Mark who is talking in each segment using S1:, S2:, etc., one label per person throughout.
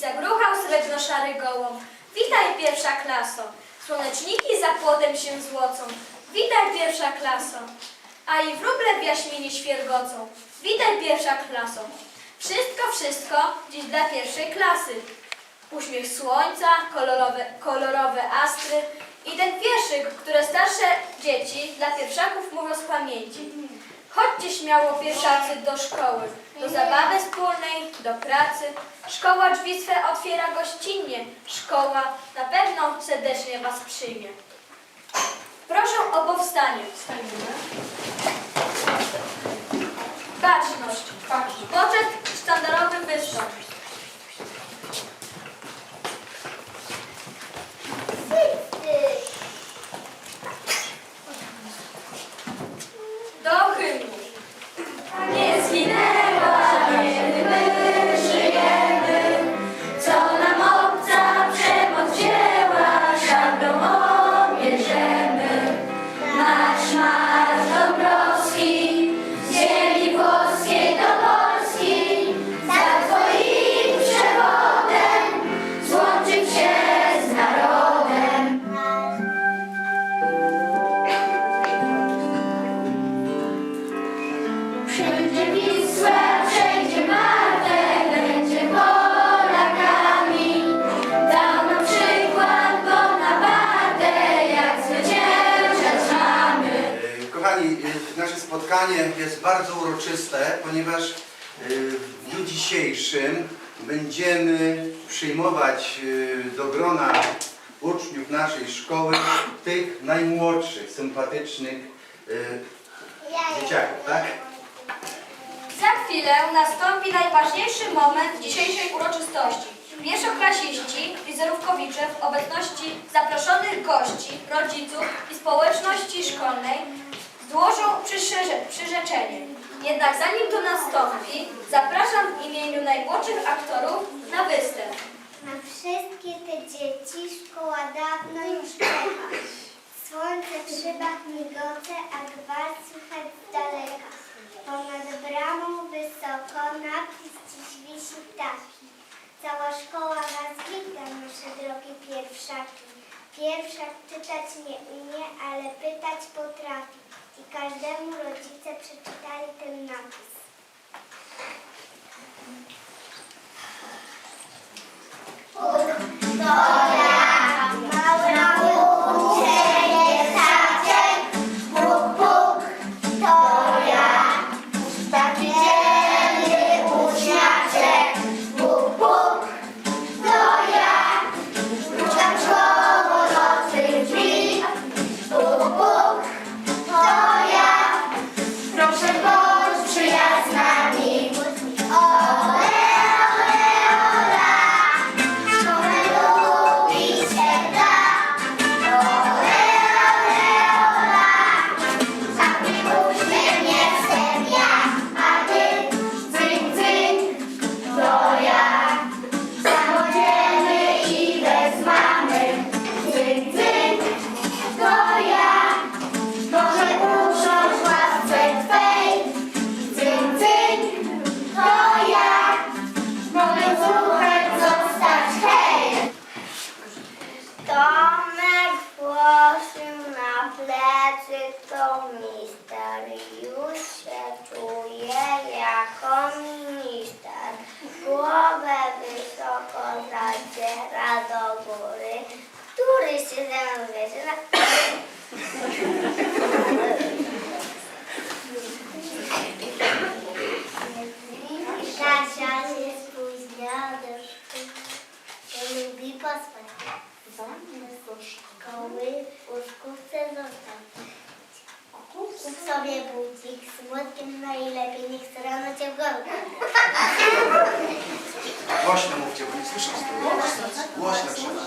S1: zagruchał srebrno-szary gołąb. Witaj pierwsza klaso, słoneczniki za płotem się złocą. Witaj pierwsza klaso, a i wróble w jaśminie świergocą. Witaj pierwsza klaso. Wszystko, wszystko dziś dla pierwszej klasy. Uśmiech słońca, kolorowe, kolorowe astry i ten wierszyk, które starsze dzieci dla pierwszaków mówią z pamięci. Chodźcie śmiało pierwszacy do szkoły, do zabawy wspólnej, do pracy. Szkoła drzwi swe otwiera gościnnie, szkoła na pewno serdecznie was przyjmie. Proszę o powstanie. Baczność.
S2: Kochani, e, nasze spotkanie jest bardzo uroczyste, ponieważ e, w dniu dzisiejszym będziemy przyjmować e, do grona uczniów naszej szkoły tych najmłodszych, sympatycznych dzieciaków, tak?
S1: Za chwilę nastąpi najważniejszy moment dzisiejszej uroczystości. Pierwszoklasiści, wizerówkowicze w obecności zaproszonych gości, rodziców i społeczności szkolnej złożą przyrzeczenie. Jednak zanim to nastąpi, zapraszam w imieniu najmłodszych aktorów na występ.
S3: Na wszystkie te dzieci szkoła dawno już czeka. Słońce w szybach migoce, a gwar słychać z daleka. Ponad bramą wysoko napis dziś wisi taki. Cała szkoła was wita, nasze drogie pierwszaki. Pierwszak czytać nie umie, ale pytać potrafi. I każdemu rodzice przeczytali ten napis. Do szkoły w łóżku chce zostać. Kup sobie budzik z młotkiem najlepiej, niech co rano cię w głowę.
S2: Głośno mówcie, bo nie słyszę z tyłu. Głośno trzeba.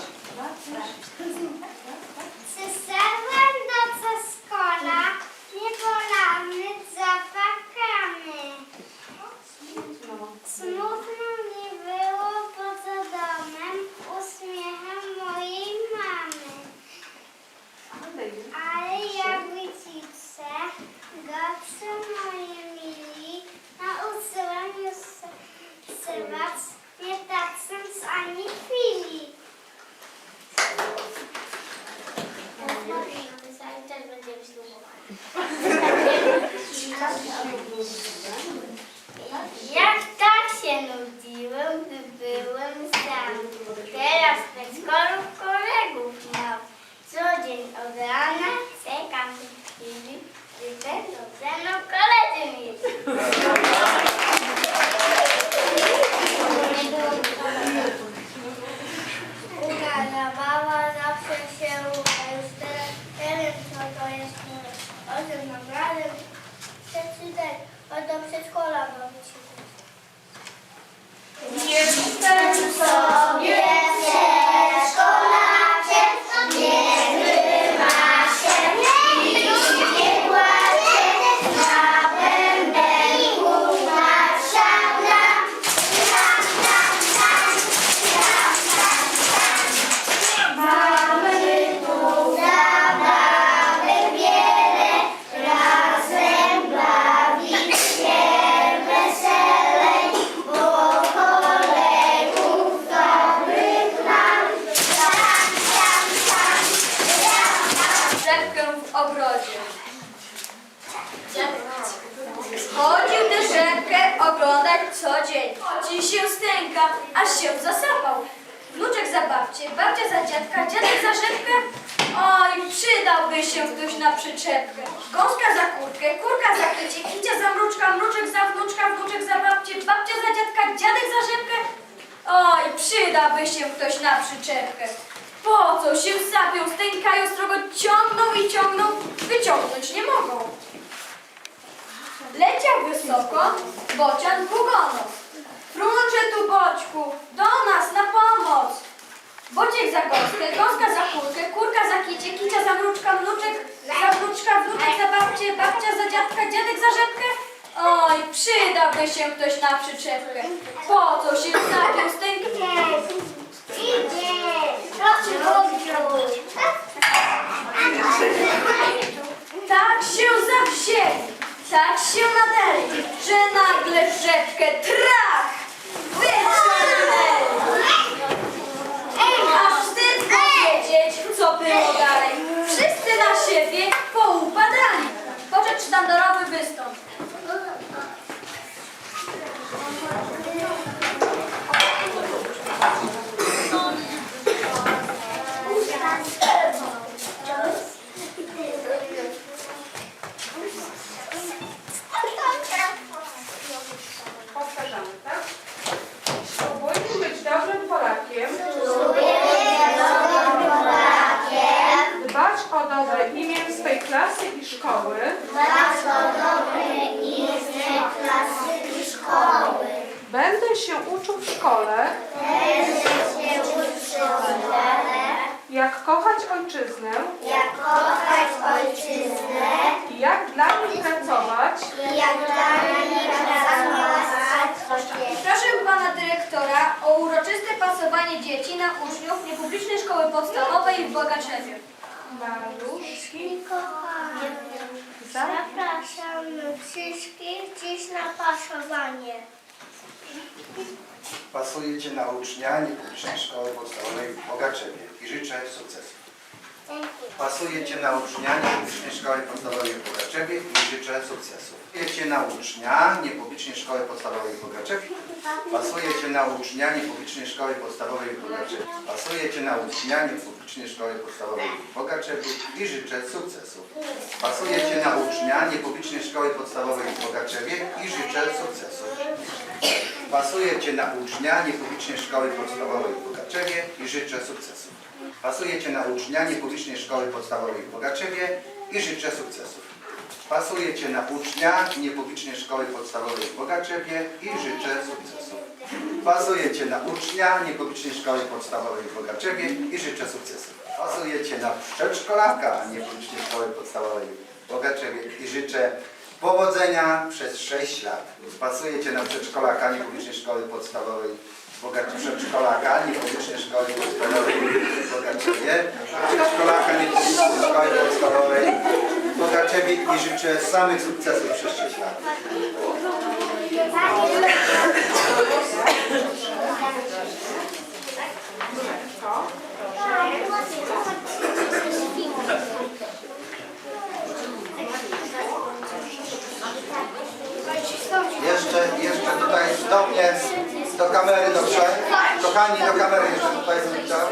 S3: się nudziłem, gdy byłem sam. Teraz bez korów kolegów mam. Co dzień od rana czekam chwili, gdy będą ze mną koledzy mieć. Ugarowała zawsze się już teraz wiem co to
S1: jest o tym nagrałem przeczytać, bo do przedszkola mam się Deus, tanto. Babcię, babcia za dziadka, dziadek za rzepkę. Oj, przydałby się ktoś na przyczepkę. Gąska za kurtkę, kurka za kicie, kicia za mruczka, mruczek za wnuczka, wnuczek za babcię, babcia za dziadka, dziadek za rzepkę. Oj, przydałby się ktoś na przyczepkę. Po co się sapią, stękają, strogo ciągną i ciągną, wyciągnąć nie mogą. Leciał wysoko bocian długonos. Fruncze tu boćku, do nas na pomoc. Bociek za gąskę, gąska za kurkę, kurka za kicie, kicia za mruczka, mruczek za wnuczka, wnuczek za babcię, babcia za dziadka, dziadek za rzepkę. Oj, przydałby się ktoś na przyczepkę. Po co się sapią, stękają?
S3: Idzie! Proszę,
S1: Tak się zawzięli, tak się nadali, że nagle rzepkę trach
S4: szkoły. Będę się uczył w szkole. Jak kochać ojczyznę
S3: Jak kochać ojczyznę,
S4: i jak dla niej pracować.
S3: jak dla niej pracować.
S1: Proszę pana dyrektora o uroczyste pasowanie dzieci na uczniów niepublicznej szkoły podstawowej w Bogaczewie.
S4: Maluszki.
S3: Kochanie, zapraszamy wszystkich dziś na pasowanie.
S2: Pasujecie na ucznia niepublicznej szkoły podstawowej w Bogaczewie i życzę sukcesu.
S3: Dziękuję.
S2: Pasujecie na ucznia niepublicznej szkoły podstawowej w Bogaczewie i życzę sukcesu. Pasujecie na ucznia niepublicznej szkoły podstawowej w Bogaczewie. Pasujecie na ucznia niepublicznej szkoły podstawowej w Bogaczewie. Pasujecie na ucznia niepublicznej szkoły podstawowej w Bogaczewie i życzę sukcesu. Pasujecie na ucznia niepublicznej szkoły podstawowej w Bogaczewie i życzę sukcesu. Pasujecie na ucznia niepublicznej szkoły podstawowej w Bogaczewie i życzę sukcesu. Pasujecie na ucznia niepublicznej szkoły podstawowej w Bogaczewie i życzę sukcesów. Pasujecie na ucznia niepublicznej szkoły podstawowej w Bogaczewie i życzę sukcesów. Pasujecie na ucznia niepublicznej szkoły podstawowej w Bogaczewie i życzę sukcesów. Pasujecie na przedszkolaka niepublicznej szkoły podstawowej w Bogaczewie i życzę powodzenia przez 6 lat. Pasujecie na przedszkolaka niepublicznej szkoły podstawowej w Bogaczewie, przedszkolaka niepublicznej szkoły podstawowej w Bogaczewie, przedszkolaka niepublicznej szkoły podstawowej w Bogaczewie i życzę samych sukcesów przez 6 lat. Jeszcze, jeszcze tutaj do mnie, do kamery dobrze? Kochani, do kamery jeszcze tutaj zbliżam.